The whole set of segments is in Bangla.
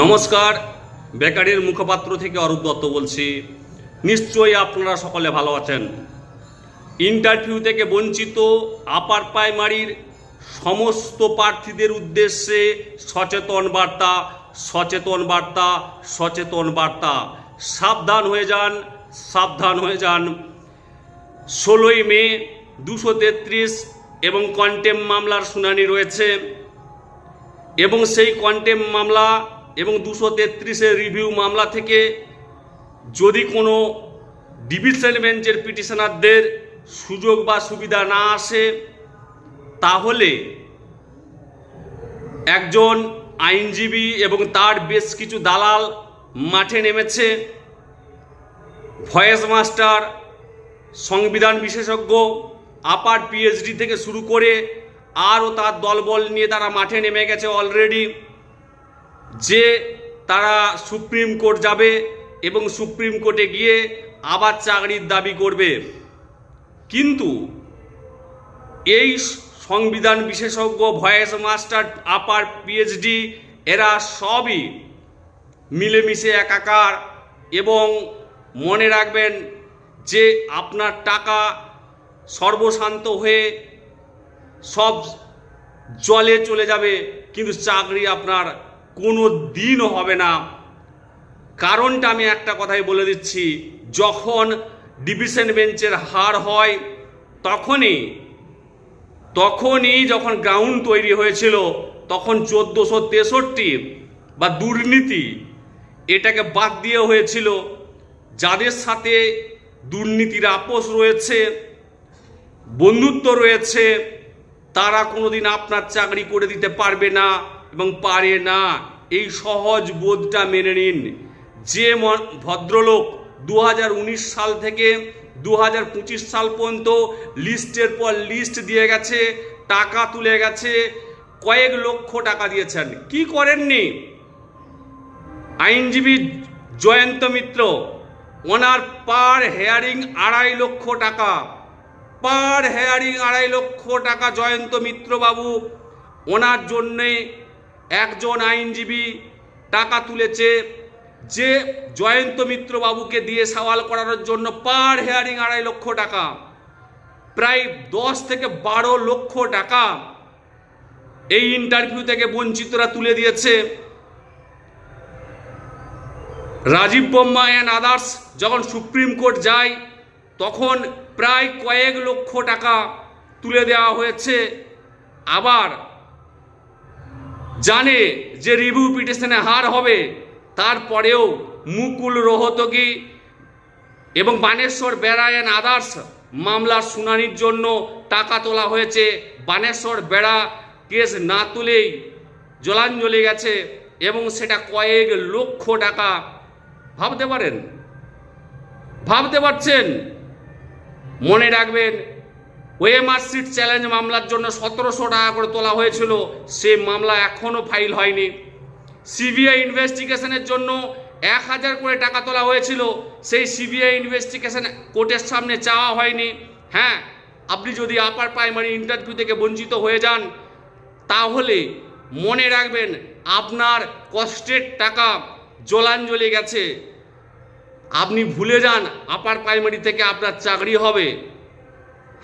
নমস্কার। বেকারির মুখপাত্র থেকে অরূপ দত্ত বলছি। নিশ্চয়ই আপনারা সকলে ভালো আছেন। ইন্টারভিউ থেকে বঞ্চিত আপার প্রাইমারির সমস্ত প্রার্থীদের উদ্দেশ্যে সচেতন বার্তা সচেতন বার্তা সচেতন বার্তা। সাবধান হয়ে যান, সাবধান হয়ে যান। ষোলোই মে দুশো তেত্রিশ এবং কন্টেম মামলার শুনানি রয়েছে। এবং সেই কন্টেম মামলা এবং দুশো তেত্রিশের রিভিউ মামলা থেকে যদি কোনো ডিভিশন বেঞ্চের পিটিশনারদের সুযোগ বা সুবিধা না আসে, তাহলে একজন আইনজীবী এবং তার বেশ কিছু দালাল মাঠে নেমেছে। ভয়েস মাস্টার, সংবিধান বিশেষজ্ঞ আপার পিএইচডি থেকে শুরু করে আরও তার দলবল নিয়ে তারা মাঠে নেমে গেছে অলরেডি যে তারা সুপ্রিম কোর্ট যাবে এবং সুপ্রিম কোর্টে গিয়ে আবার চাকরির দাবি করবে। কিন্তু এই সংবিধান বিশেষজ্ঞ ভয়েস মাস্টার, আপার পিএইচডি, এরা সবই মিলেমিশে একাকার এবং মনে রাখবেন যে আপনার টাকা সর্বশান্ত হয়ে সব জলে চলে যাবে, কিন্তু চাকরি আপনার কোনো দিনও হবে না। কারণটা আমি একটা কথাই বলে দিচ্ছি, যখন ডিভিশন বেঞ্চের হার হয়, তখনই তখনই যখন গ্রাউন্ড তৈরি হয়েছিল, তখন চোদ্দোশো তেষট্টি বা দুর্নীতি, এটাকে বাদ দিয়ে হয়েছিল। যাদের সাথে দুর্নীতির আপোষ রয়েছে, বন্ধুত্ব রয়েছে, তারা কোনোদিন আপনার চাকরি করে দিতে পারবে না। এবং পারে না। এই সহজ বোধটা মেনে নিন। যে ভদ্রলোক দু হাজার উনিশ সাল থেকে দু হাজার পঁচিশ সাল পর্যন্ত লিস্টের পর লিস্ট দিয়ে গেছে, টাকা তুলে গেছে, কয়েক লক্ষ টাকা দিয়েছেন। কি করেননি? আইনজীবী জয়ন্ত মিত্র, ওনার পার হেয়ারিং আড়াই লক্ষ টাকা। পার হেয়ারিং আড়াই লক্ষ টাকা জয়ন্ত মিত্রবাবু, ওনার জন্যে একজন আইনজীবী টাকা তুলেছে যে জয়ন্ত মিত্রবাবুকে দিয়ে সওয়াল করানোর জন্য পার হেয়ারিং আড়াই লক্ষ টাকা, প্রায় দশ থেকে বারো লক্ষ টাকা এই ইন্টারভিউ থেকে বঞ্চিতরা তুলে দিয়েছে। রাজীব বোম্মা অ্যান্ড আদার্স যখন সুপ্রিম কোর্ট যায়, তখন প্রায় কয়েক লক্ষ টাকা তুলে দেওয়া হয়েছে। আবার জানে যে রিভিউ পিটিশনে হার হবে, তারপরেও মুকুল রোহতগি এবং বানেশ্বর বেড়া অ্যান্ড আদার্স মামলার শুনানির জন্য টাকা তোলা হয়েছে। বানেশ্বর বেড়া কেস না তুলেই জলাঞ্জলি গেছে এবং সেটা কয়েক লক্ষ টাকা। ভাবতে পারেন? ভাবতে পারছেন? মনে রাখবেন ওয়েমার সিট চ্যালেঞ্জ মামলার জন্য সতেরোশো টাকা করে তোলা হয়েছিল। সে মামলা এখনও ফাইল হয়নি। সিবিআই ইনভেস্টিগেশনের জন্য এক হাজার করে টাকা তোলা হয়েছিল। সেই সিবিআই ইনভেস্টিগেশন কোর্টের সামনে চাওয়া হয়নি। হ্যাঁ আপনি যদি আপার প্রাইমারি ইন্টারভিউ থেকে বঞ্চিত হয়ে যান, তাহলে মনে রাখবেন আপনার কষ্টের টাকা জলাঞ্জলি গেছে। আপনি ভুলে যান আপার প্রাইমারি থেকে আপনার চাকরি হবে।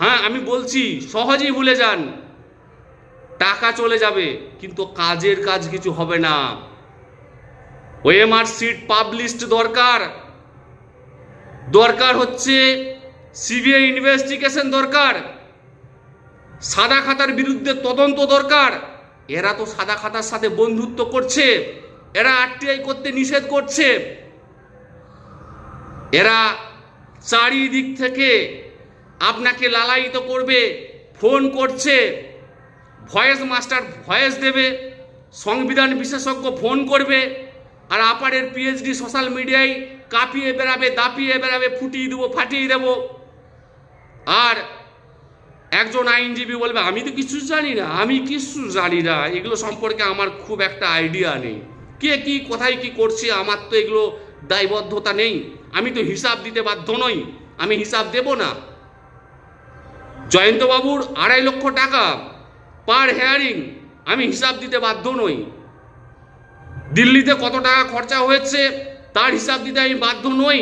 হ্যাঁ আমি বলছি, সহজেই ভুলে যান। টাকা চলে যাবে, কিন্তু কাজের কাজ কিছু হবে না। ওএমআর সিট পাবলিশড দরকার। দরকার হচ্ছে সিবিআই ইনভেস্টিগেশন দরকার। সাদা খাতার বিরুদ্ধে তদন্ত দরকার। এরা তো সাদা খাতার সাথে বন্ধুত্ব করছে। এরা আরটিআই করতে নিষেধ করছে। এরা চারিদিক থেকে আপনাকে লালায়িত করবে, ফোন করছে, ভয়েস মাস্টার ভয়েস দেবে, সংবিধান বিশেষজ্ঞ ফোন করবে, আর আপারের পিএইচডি সোশ্যাল মিডিয়ায় কাঁপিয়ে বেড়াবে, দাপিয়ে বেড়াবে, ফুটিয়ে দেবো, ফাটিয়ে দেবো। আর একজন আইনজীবী বলবে, আমি তো কিছু জানি না, আমি কিছু জানি না, এগুলো সম্পর্কে আমার খুব একটা আইডিয়া নেই। কে কি, কোথায় কি করছে, আমার তো এগুলো দায়বদ্ধতা নেই। আমি তো হিসাব দিতে বাধ্য নই, আমি হিসাব দেব না। জয়ন্তবাবুর আড়াই লক্ষ টাকা পার হেয়ারিং আমি হিসাব দিতে বাধ্য নই। দিল্লিতে কত টাকা খরচা হয়েছে তার হিসাব দিতে আমি বাধ্য নই।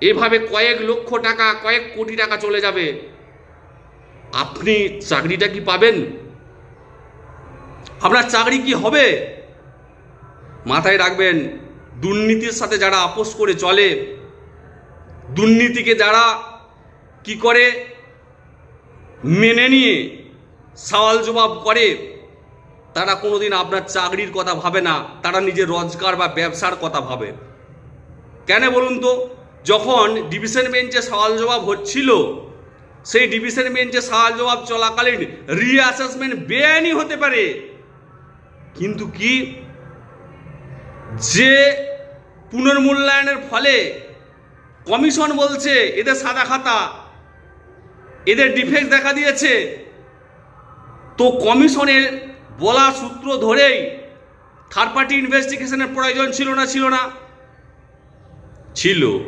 এভাবে কয়েক লক্ষ টাকা, কয়েক কোটি টাকা চলে যাবে। আপনি চাকরিটা কি পাবেন? আপনার চাকরি কি হবে? মাথায় রাখবেন, দুর্নীতির সাথে যারা আপোষ করে চলে, দুর্নীতিকে যারা কি করে? মেনে নিয়ে সওয়াল জবাব করে, তারা কোনোদিন আপনার চাকরির কথা ভাবে না, তারা নিজের রোজগার বা ব্যবসার কথা ভাবে। কেন বলুন তো, যখন ডিভিশন বেঞ্চে সওয়াল জবাব হচ্ছিল, সেই ডিভিশন বেঞ্চে সওয়াল জবাব চলাকালীন রিঅ্যাসেসমেন্ট বেআইনি হতে পারে। কিন্তু কি যে পুনর্মূল্যায়নের ফলে কমিশন বলছে, এদের সাদা খাতা এদের ডিফেক্ট দেখা দিয়েছে। তো কমিশনের বলা সূত্র ধরেই থার্ড পার্টি ইনভেস্টিগেশনের প্রয়োজন ছিল না ছিল না। ছিল।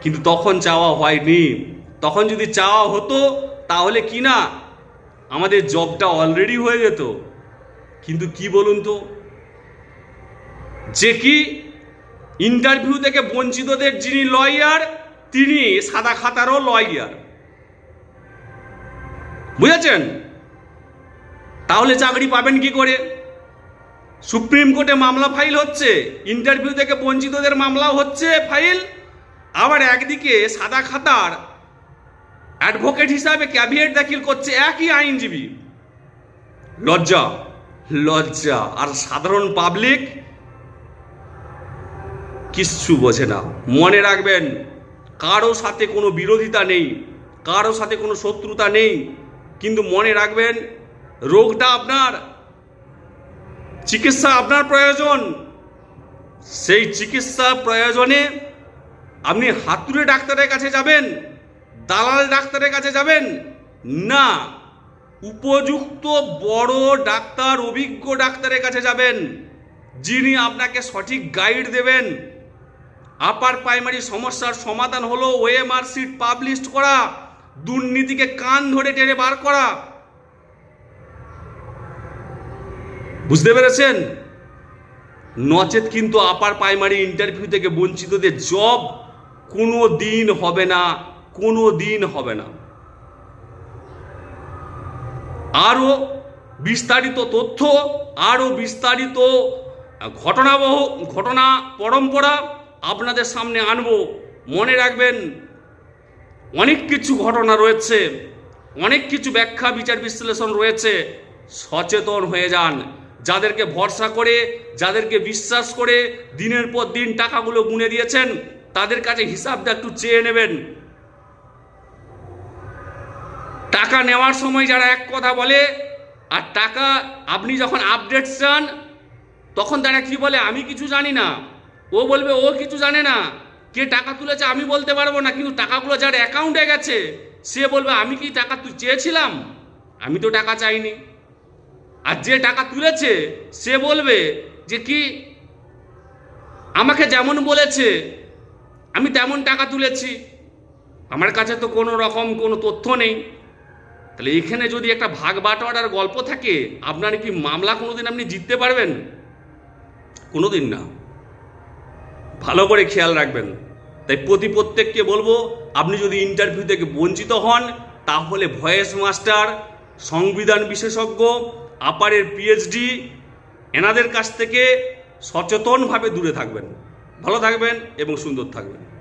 কিন্তু তখন চাওয়া হয়নি। তখন যদি চাওয়া হতো, তাহলে কি না? আমাদের জবটা অলরেডি হয়ে যেত। কিন্তু কি বলুন তো? যে কি? ইন্টারভিউ থেকে বঞ্চিতদের যিনি লয়ার তিনি সাদা খাতারও লয়ার বুঝেছেন? তাহলে চাকরি পাবেন কি করে? সুপ্রিম কোর্টে মামলা ফাইল হচ্ছে ইন্টারভিউ থেকে বঞ্চিতদের মামলাও হচ্ছে ফাইল, আবার একদিকে সাদা খাতার অ্যাডভোকেট হিসাবে ক্যাভিয়েট দাখিল করছে একই আইনজীবী। লজ্জা লজ্জা, আর সাধারণ পাবলিক কিচ্ছু বোঝে না। মনে রাখবেন, কারও সাথে কোনো বিরোধিতা নেই, কারও সাথে কোনো শত্রুতা নেই কিন্তু মনে রাখবেন, রোগটা আপনার, চিকিৎসা আপনার প্রয়োজন। সেই চিকিৎসা প্রয়োজনে আপনি হাতুড়ে ডাক্তারের কাছে যাবেন, দালাল ডাক্তারের কাছে যাবেন। না, উপযুক্ত বড় ডাক্তার, অভিজ্ঞ ডাক্তারের কাছে যাবেন, যিনি আপনাকে সঠিক গাইড দেবেন। আপার প্রাইমারি সমস্যার সমাধান হলো ওএমআর সিট পাবলিশ করা। দুর্নীতিকে কান ধরে টেনে বার করা। বুঝতে পেরেছেন? নচেত কিন্তু আপার প্রাইমারি ইন্টারভিউ থেকে বঞ্চিতদের জব কোনো দিন হবে না, কোনো দিন হবে না। আরও বিস্তারিত তথ্য, আরও বিস্তারিত ঘটনাবহ ঘটনা, পরম্পরা আপনাদের সামনে আনব। মনে রাখবেন অনেক কিছু ঘটনা রয়েছে, অনেক কিছু ব্যাখ্যা, বিচার, বিশ্লেষণ রয়েছে। সচেতন হয়ে যান। যাদেরকে ভরসা করে, যাদেরকে বিশ্বাস করে দিনের পর দিন টাকাগুলো গুনে দিয়েছেন, তাদের কাছে হিসাবটা একটু চেয়ে নেবেন। টাকা নেওয়ার সময় যারা এক কথা বলে, আর টাকা আপনি যখন আপডেট চান, তখন তারা কি বলে, আমি কিছু জানি না। ও বলবে, ও কিছু জানে না। কে টাকা তুলেছে আমি বলতে পারব না, কিন্তু টাকাগুলো যার অ্যাকাউন্টে গেছে, সে বলবে, আমি কি টাকা তুই চেয়েছিলাম? আমি তো টাকা চাইনি। আর যে টাকা তুলেছে, সে বলবে যে, কি? আমাকে যেমন বলেছে, আমি তেমন টাকা তুলেছি। আমার কাছে তো কোনো রকম কোনো তথ্য নেই। তাহলে এখানে যদি একটা ভাগ বাটোয়ারার গল্প থাকে, আপনার কি মামলা কোনোদিন আপনি জিততে পারবেন? কোনোদিন না। ভালো করে খেয়াল রাখবেন। তাই প্রতি প্রত্যেককে বলব, আপনি যদি ইন্টারভিউ থেকে বঞ্চিত হন, তাহলে ভয়েস মাস্টার, সংবিধান বিশেষজ্ঞ আপারের পিএইচডি এনাদের কাছ থেকে সচেতনভাবে দূরে থাকবেন। ভালো থাকবেন এবং সুন্দর থাকবেন।